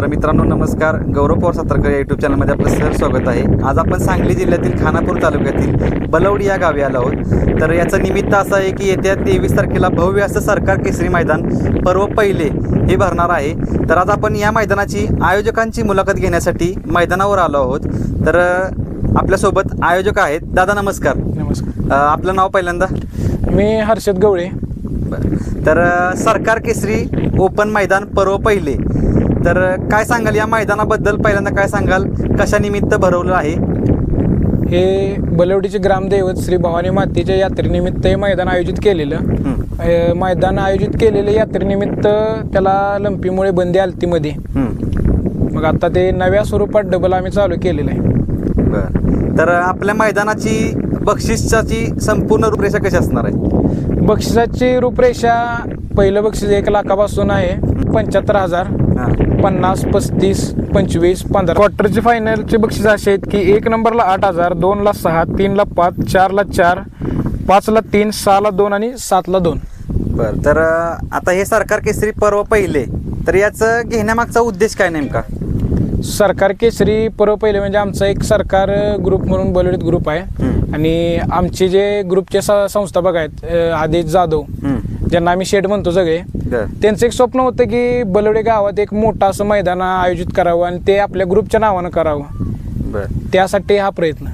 तर मित्रांनो नमस्कार. गौरव पवार सातारकर या यूट्यूब चॅनलमध्ये आपलं सर स्वागत आहे. आज आपण सांगली जिल्ह्यातील खानापूर तालुक्यातील बलवडी या गावी आलो आहोत. तर याचं निमित्त असं आहे की येत्या तेवीस तारखेला भव्य असं सरकार केसरी मैदान पर्व पहिले हे भरणार आहे. तर आज आपण या मैदानाची आयोजकांची मुलाखत घेण्यासाठी मैदानावर आलो आहोत. तर आपल्यासोबत आयोजक आहेत. दादा नमस्कार. नमस्कार. आपलं नाव पहिल्यांदा? मी हर्षद गवळे. तर सरकार केसरी ओपन मैदान पर्व पहिले तर काय सांगाल या मैदानाबद्दल पहिल्यांदा काय सांगाल? कशा निमित्त भरवलं आहे? हे बलवडीचे ग्रामदैवत श्री भवानी मातेच्या यात्रेनिमित्त हे मैदान आयोजित केलेलं. मैदान आयोजित केलेलं यात्रेनिमित्त त्याला लंपीमुळे बंदी आलती मध्ये. हं. मग आता ते नव्या स्वरूपात डबल आम्ही चालू केलेलं आहे. बरं. तर आपल्या मैदानाची बक्षिसाची संपूर्ण रूपरेषा कशी असणार आहे? बक्षिसाची रूपरेषा पहिलं बक्षीस एक लाखापासून आहे पंच्याहत्तर हजार. पन्नास पस्तीस पंचवीस पंधरा. क्वार्टरचे फायनलचे बक्षीस असे आहेत की एक नंबरला आठ हजार दोनला सहा तीनला पाच चारला चार पाचला तीन सहाला दोन आणि सातला दोन. बरं तर आता हे सरकार केसरी पर्व पहिले तर याचं घेण्यामागचा उद्देश काय नेमका? सरकार केसरी पर्व पहिले म्हणजे आमचा एक सरकार ग्रुप म्हणून बलवडीत ग्रुप आहे. आणि आमचे जे ग्रुपचे संस्थापक आहेत आदेश जाधव. ज्यांना आम्ही शेड म्हणतो सगळे बरं. त्यांचं एक स्वप्न होतं की बलवडे गावात एक मोठं असं मैदान आयोजित करावं आणि ते आपल्या ग्रुपच्या नावानं करावं. बरं. त्यासाठी हा प्रयत्न.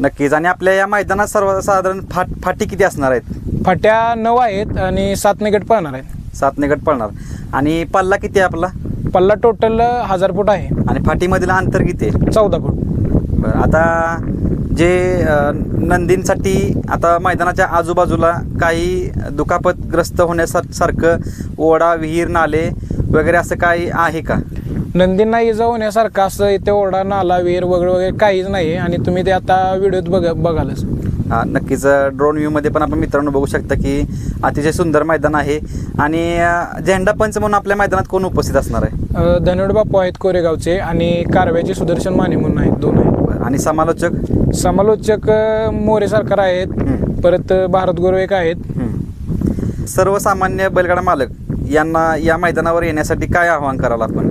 नक्कीच. आणि आपल्या या मैदानात सर्वसाधारण फाट फाटी किती असणार आहेत? फाट्या नऊ आहेत आणि सात निकट पळणार आहेत. सात निकट पडणार आणि पल्ला किती आहे आपला? पल्ला टोटल हजार फूट आहे. आणि फाटीमधील अंतर किती आहे? चौदा फूट. बरं. आता जे नंदींसाठी आता मैदानाच्या आजूबाजूला काही दुखापतग्रस्त होण्यासारखं ओढा विहीर नाले वगैरे असं काही आहे का? नंदींना इजा होण्यासारखं असं इथे ओरडा नाला विहीर वगैरे वगैरे काहीच नाही आणि तुम्ही ते आता व्हिडिओत बघ बघालच. हा नक्कीच ड्रोन व्ह्यूमध्ये पण आपण मित्रांनो बघू शकता की अतिशय सुंदर मैदान आहे आणि झेंडा पंच म्हणून आपल्या मैदानात कोण उपस्थित असणार आहे? धनुड बापू आहेत कोरेगावचे आणि कारव्याचे सुदर्शन माने म्हणून आहेत दोन. आणि समालोचक? समालोचक अ, मोरे सरकार आहेत. परत भारत गुरु एक आहेत. सर्वसामान्य बैलगाडा मालक यांना या मैदानावर येण्यासाठी काय आवाहन कराल आपण?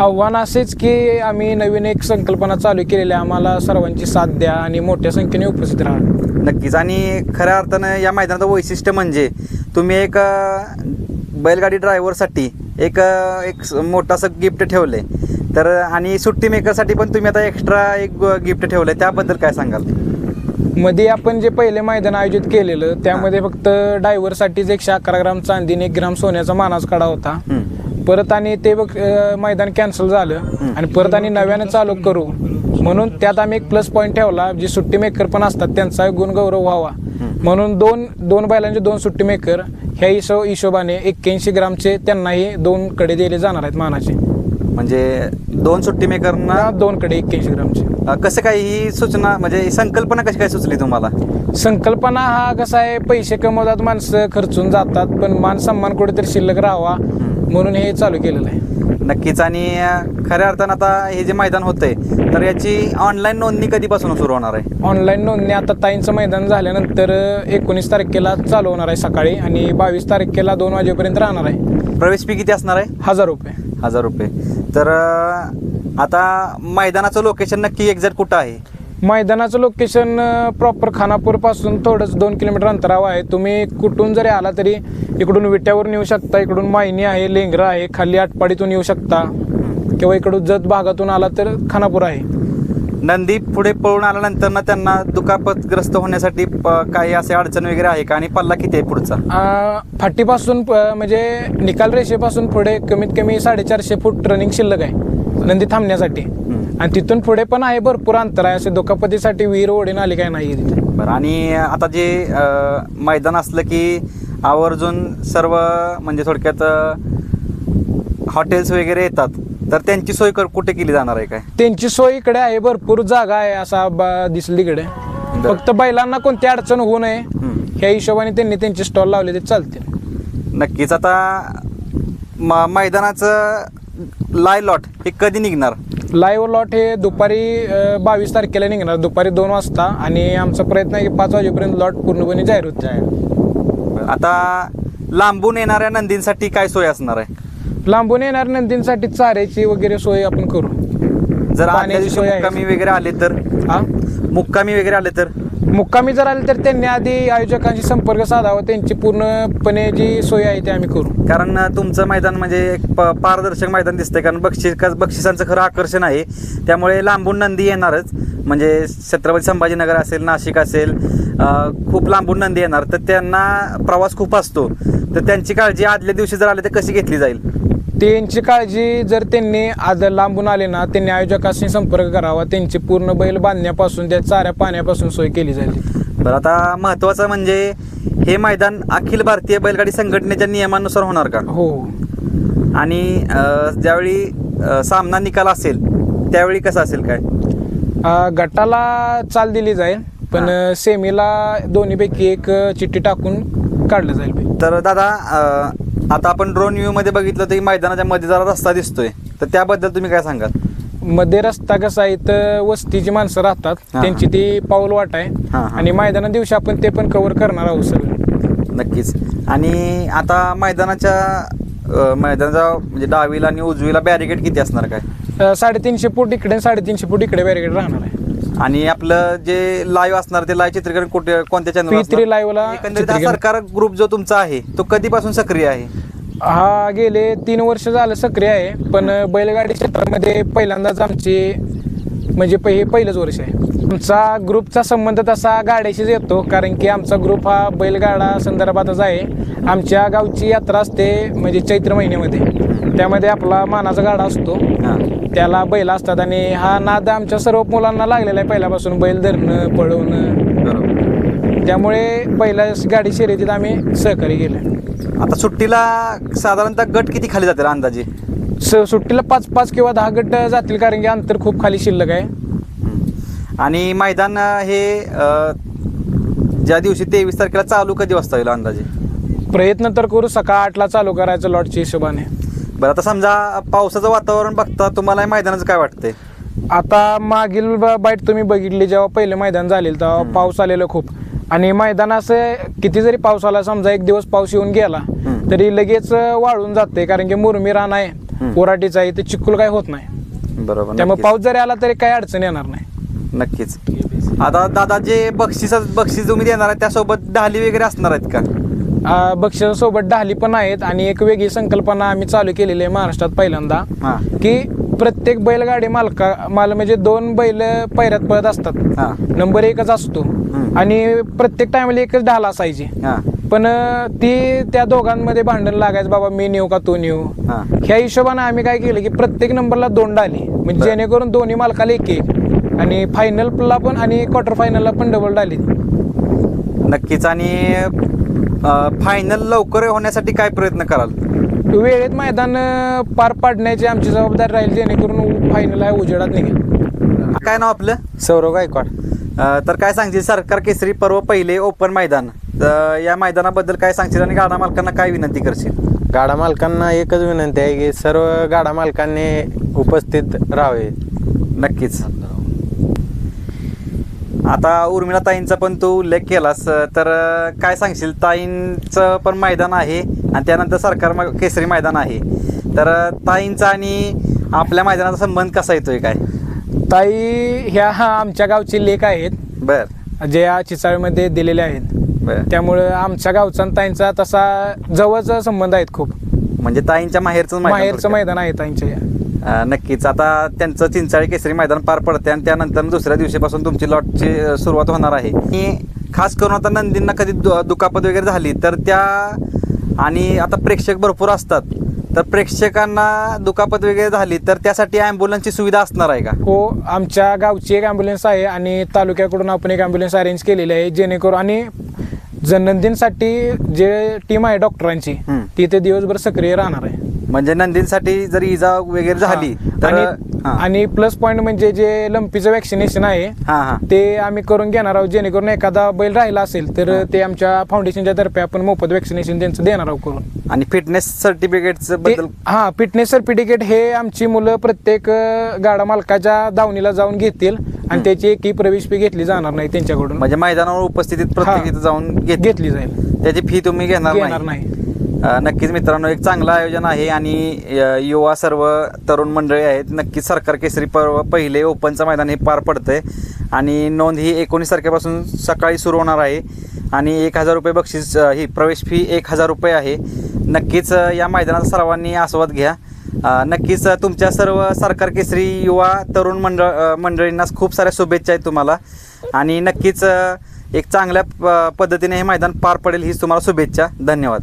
आव्हान असेच की आम्ही नवीन एक संकल्पना चालू केलेली आहे. आम्हाला सर्वांची साथ द्या आणि मोठ्या संख्येने उपस्थित राहा. नक्कीच. आणि खऱ्या अर्थानं या मैदानाचं वैशिष्ट्य म्हणजे तुम्ही एक अ, बैलगाडी ड्रायव्हरसाठी एक अ, एक स- मोठासं गिफ्ट ठेवलं आहे तर आणि सुट्टी मेकरसाठी पण तुम्ही आता एक्स्ट्रा एक गिफ्ट ठेवलं आहे त्याबद्दल काय सांगाल? मध्ये आपण जे पहिले मैदान आयोजित केलेलं त्यामध्ये फक्त डायव्हरसाठीच एकशे अकरा ग्राम चांदी आणि एक ग्राम सोन्याचा मानास काढा होता. परत आणि ते बघ मैदान कॅन्सल झालं. आणि परत आणि नव्यानं चालू करू. म्हणून त्यात आम्ही एक प्लस पॉईंट ठेवला जे सुट्टी मेकर पण असतात त्यांचा गुणगौरव व्हावा. म्हणून दोन दोन बैलांचे दोन सुट्टी मेकर ह्या हिशो हिशोबाने एक्क्याऐंशी ग्रामचे त्यांनाही दोन कडे दिले जाणार आहेत मानाचे. म्हणजे दोन सुट्टी मेकरना? दोन कडे एक्क्याऐंशी ग्रामचे. अ, कसं काय ही सूचना म्हणजे ही संकल्पना कशी काय सुचली तुम्हाला? संकल्पना हा कसा आहे पैसे कमवतात माणसं खर्चून जातात पण मान सन्मान कुठेतरी शिल्लक राहावा म्हणून हे चालू केलेलं आहे. नक्कीच आणि अ, खऱ्या अर्थानं आता हे जे मैदान होतंय तर याची ऑनलाईन नोंदणी कधीपासून सुरू होणार आहे? ऑनलाईन नोंदणी आता ताईंचं मैदान झाल्यानंतर एकोणीस तारखेला चालू होणार आहे सकाळी आणि बावीस तारखेला दोन वाजेपर्यंत राहणार आहे. प्रवेश फी किती असणार आहे? हजार रुपये. हजार रुपये. तर आता मैदानाचं लोकेशन नक्की एक्झॅक्ट कुठं आहे? मैदानाचं लोकेशन प्रॉपर खानापूरपासून थोडंच दोन किलोमीटर अंतरावर आहे. तुम्ही कुठून जरी आला तरी इकडून विट्यावरून येऊ शकता इकडून मायनी आहे लेंगरा आहे खाली आटपाडीतून येऊ शकता. किंवा इकडून जत भागातून आला तर खानापूर आहे. नंदी पुढे पळून आल्यानंतर ना त्यांना दुखापतग्रस्त होण्यासाठी प- काही असे अडचण वगैरे आहे का? आणि पल्ला किती आहे पुढचा? फाटीपासून प- म्हणजे निकाल रेषेपासून पुढे कमीत कमी साडेचारशे फूट रनिंग शिल्लक आहे नंदी थांबण्यासाठी. आणि तिथून पुढे पण आहे भरपूर अंतर आहे असे दुखापतीसाठी विहीर ओढीन आली काय नाही तिथे. बरं आणि आता जे अ, मैदान असलं की आवर्जून सर्व म्हणजे थोडक्यात हॉटेल्स वगैरे येतात. तर त्यांची सोय कर कुठे केली जाणार आहे काय? त्यांची सोय इकडे आहे भरपूर जागा आहे असा बा- दिसली इकडे फक्त बैलांना कोणती अडचण होऊ नये. ह्या हिशोबाने त्यांनी त्यांचे स्टॉल लावले ते चालतील नक्कीच आता म मैदानाचं लाय लॉट हे कधी निघणार? लाईव्ह लॉट हे दुपारी बावीस तारखेला निघणार दुपारी दोन वाजता. आणि आमचा प्रयत्न आहे की पाच वाजेपर्यंत लॉट पूर्णपणे जाहीर होते आता लांबून येणाऱ्या नंदींसाठी काय सोय असणार आहे? लांबून येणार नंदींसाठी चाऱ्याची वगैरे सोय आपण करू. जर आदल्या पाण्याची दिवशी सोय आहे. मुक्कामी वगैरे आले तर? हा? मुक्कामी वगैरे आले तर? मुक्कामी जर आले तर त्यांनी आधी आयोजकांशी संपर्क साधावा त्यांची पूर्णपणे जी सोय आहे ती आम्ही करू. कारण तुमचं मैदान म्हणजे एक प- पारदर्शक मैदान दिसतंय. कारण बक्षीस का- बक्षिसांचं खरं आकर्षण आहे. त्यामुळे लांबून नंदी येणारच. म्हणजे छत्रपती संभाजीनगर असेल नाशिक असेल अ, खूप लांबून नंदी येणार. तर त्यांना प्रवास खूप असतो. तर त्यांची काळजी आदल्या दिवशी जर आले तर कशी घेतली जाईल? त्यांची काळजी जर त्यांनी आज लांबून आले ना त्यांनी आयोजकांशी संपर्क करावा त्यांची पूर्ण बैल बांधण्यापासून त्या चाऱ्या पाण्यापासून सोय केली जाईल. बरं आता महत्त्वाचं म्हणजे हे मैदान अखिल भारतीय बैलगाडी संघटनेच्या नियमानुसार होणार का? हो. आणि अ, ज्यावेळी अ, सामना निकाल असेल त्यावेळी कसं असेल काय? गटाला चाल दिली जाईल पण सेमीला दोन्हीपैकी एक चिठ्ठी टाकून काढलं जाईल. तर दादा अ, आता आपण ड्रोन व्ह्यू मध्ये बघितलं तर मैदानाच्या मध्ये जरा रस्ता दिसतोय. तर त्याबद्दल तुम्ही काय सांगाल? मध्ये रस्ता कसा आहे तर वस्तीची माणसं राहतात. हा. त्यांची ती पाऊल वाट आहे. हा, हा. आणि मैदाना दिवशी आपण ते पण कव्हर करणार आहोत सगळं. नक्कीच. आणि आता मैदानाच्या अ, मैदानाच्या म्हणजे डावीला आणि उजवीला बॅरिकेड किती असणार काय? अ, साडेतीनशे फूट इकडे आणि साडेतीनशे फूट इकडे बॅरिकेड राहणार आहे. आणि आपलं जे लाईव्ह असणार ते लाईव्ह चित्रीकरण कुठे कोणत्या P3 चॅनल live ला एकंदरीत चित्रीकरण- सरकार ग्रुप जो तुमचा आहे तो कधीपासून सक्रिय आहे? हा गेले तीन वर्ष झालं सक्रिय आहे पण बैलगाडी क्षेत्रामध्ये पहिल्यांदाच आमची म्हणजे प- हे पहिलंच वर्ष आहे. आमचा ग्रुपचा संबंध तसा गाड्याशीच येतो कारण की आमचा ग्रुप हा बैलगाडा संदर्भातच आहे. आमच्या गावची यात्रा असते म्हणजे चैत्र महिन्यामध्ये. त्यामध्ये आपला मानाचा गाडा असतो. त्याला बैल असतात आणि हा नाद आमच्या सर्व मुलांना लागलेला आहे पहिल्यापासून. बैल धरणं पळवणं. बरोबर. त्यामुळे पहिल्या गाडी शर्यतीत आम्ही सहकार्य केलं. आता सुट्टीला साधारणतः गट किती खाली जातील अंदाजे? स सुट्टीला पाच पाच किंवा दहा गट जातील कारण की अंतर खूप खाली शिल्लक आहे. आणि मैदान हे अ, ज्या दिवशी तेवीस तारखेला चालू कधी वाजता होईल अंदाजे? प्रयत्न तर करू सकाळ आठला चालू करायचं लॉटच्या हिशोबाने. बरं आता समजा पावसाचं वातावरण बघता तुम्हाला या मैदानाचं काय वाटतंय? आता मागील ब- बाईट तुम्ही बघितली जेव्हा पहिले मैदान झालेलं तेव्हा पाऊस आलेलं खूप. आणि मैदान असं किती जरी पाऊस आला समजा एक दिवस पाऊस येऊन गेला. तरी लगेच वाळून जाते कारण की मुरमी रान आहे. कोराटीचा आहे ते चिखल काय होत नाही बरोबर त्यामुळे. पाऊस जरी आला तरी काही अडचण येणार नाही नक्कीच आता दादा जे बक्षीस बक्षीस तुम्ही देणार आहे त्यासोबत ढाली वगैरे असणार आहेत का बक्षिसासोबत ढाली पण आहेत आणि एक वेगळी संकल्पना आम्ही चालू केलेली आहे महाराष्ट्रात पहिल्यांदा की प्रत्येक बैलगाडी मालका माल म्हणजे दोन बैल पैऱ्यात पळत असतात. हां. नंबर एकच असतो. आणि प्रत्येक टायमाला एकच ढाल असायची. हां. पण अ, ती त्या दोघांमध्ये भांडण लागायचं बाबा मी नेऊ का तू नेऊ? हां. ह्या हिशोबाने आम्ही काय केलं की प्रत्येक नंबरला दोन डाली म्हणजे. जेणेकरून दोन्ही मालकाला एक एक. आणि फायनलला पण आणि क्वार्टर फायनलला पण डबल डाली नक्कीच. आणि फायनल लवकर होण्यासाठी काय प्रयत्न कराल? वेळेत मैदान पार पाडण्याची आमची जबाबदारी राहील जेणेकरून फायनल आहे उजेडात निघेल. काय नाव आपलं? सौरव गायकवाड. अ, तर काय सांगशील सरकार केसरी पर्व पहिले ओपन मैदान. तर या मैदानाबद्दल काय सांगशील आणि गाडा मालकांना काय विनंती करशील? गाडा मालकांना एकच विनंती आहे की सर्व गाडा मालकांनी उपस्थित राहावे. नक्कीच. आता उर्मिला ताईंचा पण तू उल्लेख केलास तर काय सांगशील? ताईंचं पण मैदान आहे आणि त्यानंतर सरकार मै- केसरी मैदान आहे. तर ताईंचा आणि आपल्या मैदानाचा संबंध कसा येतोय काय? ताई ह्या हा आमच्या गावचे लेख आहेत. बर. जे या चिचाळीमध्ये दिलेले आहेत. बर. त्यामुळे आमच्या गावचा आणि ताईंचा तसा जवळचा संबंध आहेत खूप. म्हणजे ताईंच्या माहेरचं मैदान माहेरचं थोडक्यात. मैदान आहे ताईंच्या. अ, नक्कीच. आता त्यांचं चिंचाळी केसरी मैदान पार पडते आणि त्यानंतर दुसऱ्या दिवशीपासून तुमची लॉटची अ, सुरुवात होणार आहे. आणि खास करून आता नंदींना कधी दु- दुखापत वगैरे झाली तर त्या आणि आता प्रेक्षक भरपूर असतात. तर प्रेक्षकांना दुखापत वगैरे झाली तर त्यासाठी ॲम्ब्युलन्सची सुविधा असणार आहे का? हो आमच्या गावची एक ॲम्ब्युलन्स आहे आणि तालुक्याकडून आपण एक ॲम्ब्युलन्स अरेंज केलेली आहे जेणेकरून आणि जननंदींसाठी जे टीम आहे डॉक्टरांची हम्म. ती ते दिवसभर सक्रिय राहणार आहे. म्हणजे नंदींसाठी जर इजा वगैरे झाली. तर आणि हां. आणि प्लस पॉईंट म्हणजे जे लंपीचं वॅक्सिनेशन आहे हां हां. ते आम्ही करून घेणार आहोत. जेणेकरून एखादा बैल राहिला असेल तर ते आमच्या फाउंडेशनच्या तर्फे आपण मोफत वॅक्सिनेशन त्यांचं देणार आहोत करून. आणि फिटनेस सर्टिफिकेटचं ते- बद्दल हा फिटनेस सर्टिफिकेट हे आमची मुलं प्रत्येक अ, गाडा मालकाच्या दावणीला जाऊन घेतील आणि त्याची एकही प्रवेश फी घेतली जाणार नाही त्यांच्याकडून. म्हणजे मैदानावर उपस्थितीत प्रत्येक हा. इथं जाऊन घेत घेतली जाईल. त्याची फी तुम्ही घेणार घेणार नाही. नक्कीच मित्रांनो एक चांगलं आयोजन आहे आणि युवा सर्व तरुण मंडळी आहेत. नक्कीच सरकार केसरी पर्व पहिले ओपनचं मैदान हे पार पडतंय. आणि नोंद ही एकोणीस तारखेपासून सकाळी सुरू होणार आहे. आणि एक हजार रुपये बक्षीस ही प्रवेश फी एक हजार रुपये आहे. नक्कीच या मैदानाचा सर्वांनी आस्वाद घ्या. नक्कीच तुमच्या सर्व सरकार केसरी युवा तरुण मंडळ मंडळींना खूप साऱ्या शुभेच्छा आहेत तुम्हाला. आणि नक्कीच एक चांगल्या प- पद्धतीने हे मैदान पार पडेल हीच तुम्हाला शुभेच्छा. धन्यवाद.